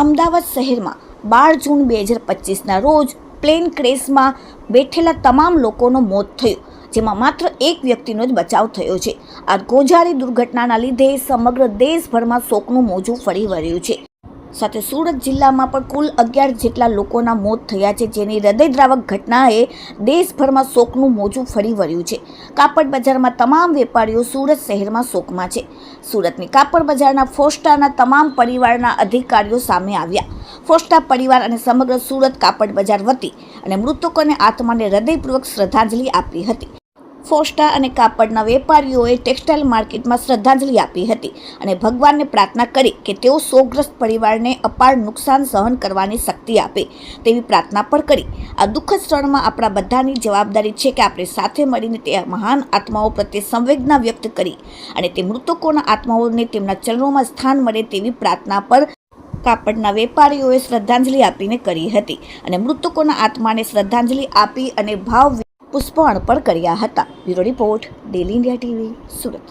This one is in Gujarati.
અમદાવાદ શહેરમાં બાર જૂન બે હજાર પચીસના રોજ પ્લેન ક્રેશમાં બેઠેલા તમામ લોકોનો મોત થયું, જેમાં માત્ર એક વ્યક્તિનો જ બચાવ થયો છે. આ ગોઝારી દુર્ઘટનાના લીધે સમગ્ર દેશભરમાં શોકનું મોજું ફરી વળ્યું છે. સાથે સુરત જિલ્લામાં પણ કુલ અગિયાર જેટલા લોકોના મોત થયા છે, જેની હૃદયદ્રાવક ઘટનાએ દેશભરમાં શોકનું મોજું ફરી વળ્યું છે. કાપડ બજારમાં તમામ વેપારીઓ સુરત શહેરમાં શોકમાં છે. સુરતની કાપડ બજારના ફોસ્ટાના તમામ પરિવારના અધિકારીઓ સામે આવ્યા. ફોસ્ટા પરિવાર અને સમગ્ર સુરત કાપડ બજાર વતી અને મૃતકોને આત્માને હૃદયપૂર્વક શ્રદ્ધાંજલિ આપી હતી. ફોસ્ટા અને કાપડના વેપારીઓએ ટેક્સટાઇલ માર્કેટમાં શ્રદ્ધાંજલિ આપી હતી અને ભગવાનને પ્રાર્થના કરી કે તેઓ શોકગ્રસ્ત પરિવારને અપાર નુકસાન સહન કરવાની શક્તિ આપે તેવી પ્રાર્થના પણ કરી. આ દુઃખદ ક્ષણમાં આપણા બધાની જવાબદારી છે કે આપણે સાથે મળીને તે મહાન આત્માઓ પ્રત્યે સંવેદના વ્યક્ત કરી અને તે મૃતકોના આત્માઓને તેમના ચરણોમાં સ્થાન મળે તેવી પ્રાર્થના પર કાપડના વેપારીઓએ શ્રદ્ધાંજલિ આપીને કરી હતી અને મૃતકોના આત્માને શ્રદ્ધાંજલિ આપી અને ભાવ પુષ્પ અર્પણ કર્યા હતા. Bureau report daily India TV Surat.